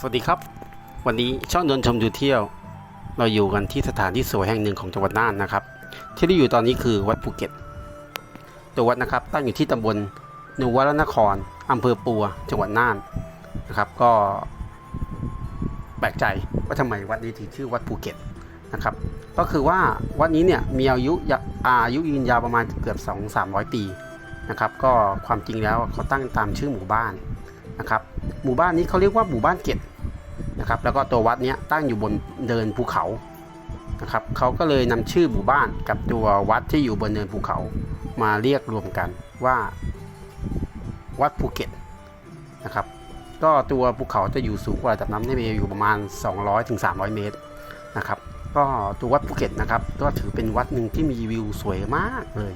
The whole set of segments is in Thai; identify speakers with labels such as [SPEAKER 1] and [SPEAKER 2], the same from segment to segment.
[SPEAKER 1] สวัสดีครับ วันนี้ช่องเดินชมดูเที่ยว เราอยู่กันที่สถานที่สวยแห่งหนึ่งของจังหวัดน่านนะครับ ที่เราอยู่ตอนนี้คือวัดภูเก็ต ตัววัดนะครับตั้งอยู่ที่ตำบลนวรนครอำเภอปัว จังหวัดน่านนะครับ ก็แปลกใจว่าทำไมวัดนี้ถึงชื่อวัดภูเก็ตนะครับ ก็คือว่าวัดนี้เนี่ยมีอายุยะอายุยืนยาวประมาณเกือบ2 3 0 0 ปีนะครับ ก็ความจริงแล้วเขาตั้งตามชื่อหมู่บ้านนะครับ หมู่บ้านนี้เขาเรียกว่าหมู่บ้านเก็ดนะครับแล้วก็ตัววัดนี้ตั้งอยู่บนเดินภูเขานะครับเขาก็เลยนำชื่อหมู่บ้านกับตัววัดที่อยู่บนเนินภูเขามาเรียกรวมกันว่าวัดภูเก็ตนะครับก็ตัวภูเขาจะอยู่สูงกว่าระดับน้ำทะเลอยู่ประมาณ 200-300 เมตรนะครับก็ตัววัดภูเก็ตนะครับก็ถือเป็นวัดหนึ่งที่มีวิวสวยมากเลย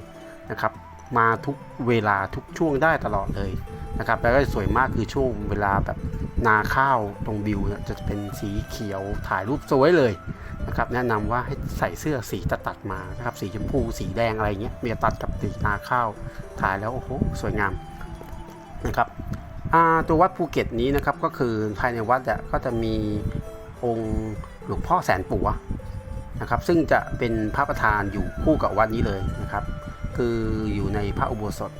[SPEAKER 1] นะครับ มาทุกเวลาทุกช่วงได้ตลอดเลยนะครับแล้วก็สวยมากคือช่วงเวลาแบบนาข้าวตรงวิวเนี่ยจะเป็นสีเขียวถ่ายรูปสวยเลยนะครับแนะนำว่าให้ใส่เสื้อสีตัดตัดมานะครับสีชมพูสีแดงอะไรเงี้ยมีตัดกับสีนาข้าวถ่ายแล้วโอ้โหสวยงามนะครับตัววัดภูเก็ตนี้นะครับก็คือภายในวัดอะก็จะมีองค์หลวงพ่อแสนปัวนะครับซึ่งจะเป็นพระประธานอยู่คู่กับวัดนี้เลยนะครับ คืออยู่ในพระอุโบสถ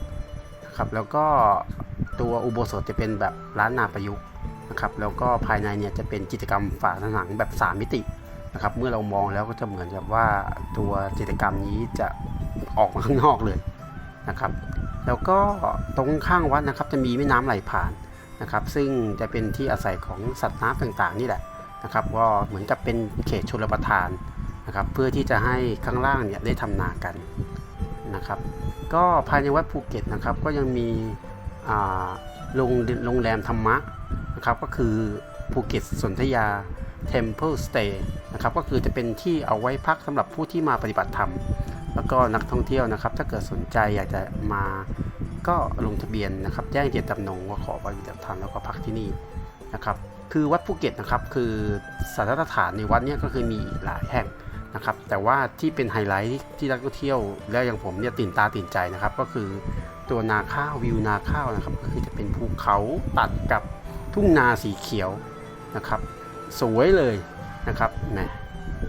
[SPEAKER 1] นะครับแล้วก็ตัวอุโบสถจะเป็นแบบร้านนาประยุกต์นะครับแล้วก็ภายในเนี่ยจะเป็นจิตรกรรมฝาผนังแบบ 3 มิตินะครับเมื่อเรามองแล้วก็จะเหมือนกับว่าตัวจิตรกรรมนี้จะออกมาข้างนอกเลยนะครับ แล้วก็ตรงข้างวัดนะครับจะมีแม่น้ำไหลผ่านนะครับ ซึ่งจะเป็นที่อาศัยของสัตว์น้ำต่างๆนี่แหละนะครับก็เหมือนกับเป็นเขตชลประทานนะครับ เพื่อที่จะให้ข้างล่างเนี่ยได้ทำนากัน นะครับ ก็ภายในวัดภูเก็ตนะครับ ก็ยังมีโรงโรงแรมธรรมะนะครับ ก็คือภูเก็ตสนธยา Temple Stay นะครับก็คือจะเป็นที่เอาไว้พักสำหรับผู้ที่มาปฏิบัติธรรม แล้วก็นักท่องเที่ยวนะครับ ถ้าเกิดสนใจอยากจะมาก็ลงทะเบียนนะครับแจ้งเจตจำนงว่าขอปฏิบัติธรรมแล้วก็พักที่นี่นะครับ คือวัดภูเก็ตนะครับ คือสถานสถานในวัดเนี้ก็คือมีหลายแห่ง นะครับแต่ว่าที่เป็นไฮไลท์ที่นักท่องเที่ยวแล้วอย่างผมเนี่ยตื่นตาตื่นใจนะครับ ก็คือตัวนาข้าววิวนาข้าวนะครับก็คือจะเป็นภูเขาตัดกับทุ่งนาสีเขียวนะครับ สวยเลยนะครับแหม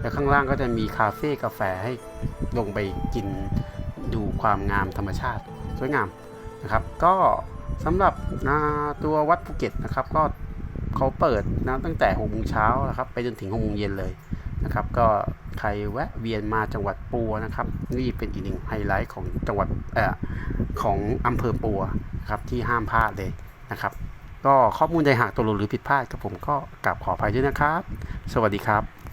[SPEAKER 1] แล้วข้างล่างก็จะมีคาเฟ่กาแฟให้ลงไปกินดูความงามธรรมชาติสวยงามนะครับ ก็สำหรับอ่าตัววัดภูเก็ตนะครับ ก็เขาเปิดนะตั้งแต่6โมงเช้านะครับ ไปจนถึง6โมงเย็นเลย นะครับ ก็ใครแวะเวียนมาจังหวัดปัวนะครับ นี่เป็นอีกหนึ่งไฮไลท์ของจังหวัดเอ่อของอำเภอปัวครับที่ห้ามพลาดเลยนะครับ ก็ข้อมูลใดหากตกหล่นหรือผิดพลาดกับผมก็กราบขออภัยด้วยนะครับ สวัสดีครับ